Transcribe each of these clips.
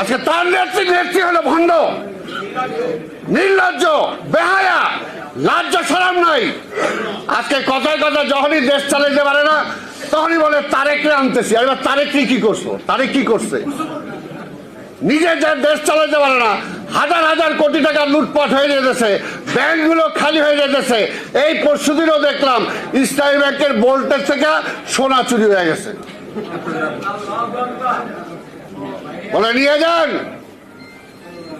আজকে তার নেত্রী নেত্রী হলো ভণ্ড। নির্লজ্জ, বেহায়া, লাজ্জা সালাম নাই। আজকে কথায় কথা যখনই দেশ চালাইতে পারে না, তখনই বলে, তারেককে আনতেছি। এবার তারেক কি করছ? তারেক কি করছে? নিজে যে দেশ চালাইতে পারে না, হাজার হাজার কোটি টাকা লুটপাট হয়ে যেতেছে, ব্যাংকগুলো খালি হয়ে যেতেছে। এই পরশুদিনও দেখলাম, ইসলামী ব্যাংকের বোল্টের থেকে সোনা চুরি হয়ে গেছে। বলে, নিয়ে যান!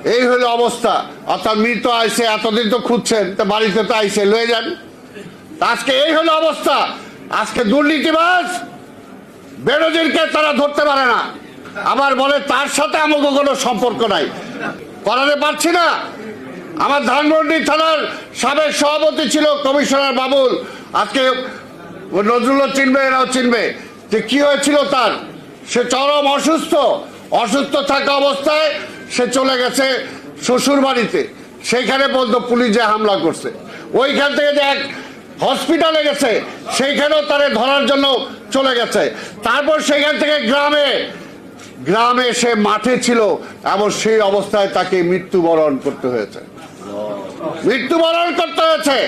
এই হলো অবস্থা। অর্থাৎ মৃত আইসে, এতদিন তো খুঁজছেন, তো বাড়িতে তো আইসে, লয়ে যান। আজকে এই হলো অবস্থা। আজকে দুর্নীতিবাজ বেরোজিরকে তারা ধরতে পারে না। আবার বলে, তার সাথে আমাকে কোনো সম্পর্ক নাই। করাতে পারছি না। আমার ধানমন্ডি থানার সাবেক সভাপতি ছিল কমিশনার বাবুল। আজকে নজরুলও চিনবে, এরাও চিনবে যে কি হয়েছিল তার। সে চরম অসুস্থ। অসুস্থ থাকা অবস্থায় সে চলে গেছে শ্বশুর বাড়িতে সেইখানে পর্যন্ত পুলিশ যে হামলা করছে। ওইখান থেকে যে এক হসপিটালে গেছে, সেইখানেও তারে ধরার জন্য চলে গেছে। তারপর সেখান থেকে গ্রামে গ্রামে সে মাঠে ছিল এবং সেই অবস্থায় তাকে মৃত্যুবরণ করতে হয়েছে। মৃত্যুবরণ করতে হয়েছে।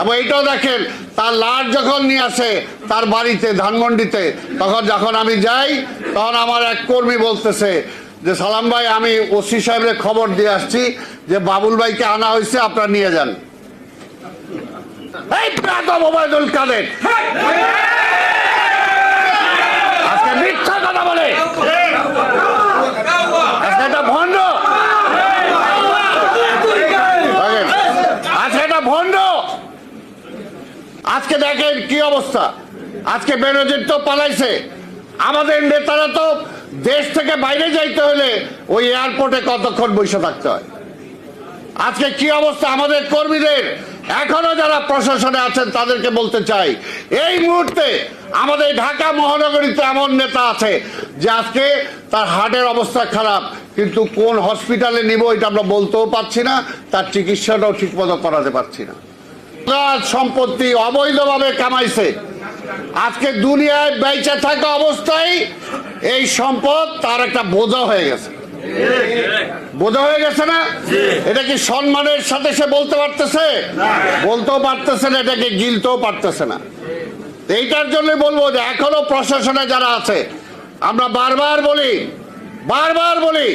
এবং এটাও দেখেন, তার লাশ যখন নিয়ে আসে, তার বাড়িতে, ধানমন্ডিতে, তখন যখন আমি যাই, তখন আমার এক কর্মী বলতেছে যে, সালাম ভাই, আমি ওসি সাহেবের খবর দিয়ে আসছি যে, বাবুল ভাইকে আনা হয়েছে, আপনারা নিয়ে যান। এই ওবায়দুল কাদের। আজকে মিথ্যা কথা বলে আজকে একটা ভণ্ড দেখেন, আজকে একটা ভণ্ড আজকে দেখেন কি অবস্থা। আজকে বেনজির তো পালাইছে। আমাদের নেতারা তো দেশ থেকে বাইরে যাইতে হলে ওই এয়ারপোর্টে কতক্ষণ বসে থাকতে হয়। আজকে কি অবস্থা আমাদের কর্মীদের? এখনও যারা প্রশাসনে আছেন তাদেরকে বলতে চাই, এই মুহূর্তে আমাদের ঢাকা মহানগরীতে এমন নেতা আছে যে আজকে তার হার্টের অবস্থা খারাপ, কিন্তু কোন হসপিটালে নিব এটা আমরা বলতেও পারছি না, তার চিকিৎসাটাও ঠিকমতো করাতে পারছি না। সম্পত্তি অবৈধভাবে কামাইছে। আজকে দুনিয়ায় বেঁচে থাকা অবস্থায় এই সম্পদ তার একটা বোঝা হয়ে গেছে। বোঝা হয়ে গেছে না? এটা কি সম্মানের সাথে সে বলতে পারতেছে? বলতেও পারতেছে না, এটাকে গিলতেও পারতেছে না। এইটার জন্য বলব যে এখনও প্রশাসনে যারা আছে, আমরা বারবার বলি বারবার বলি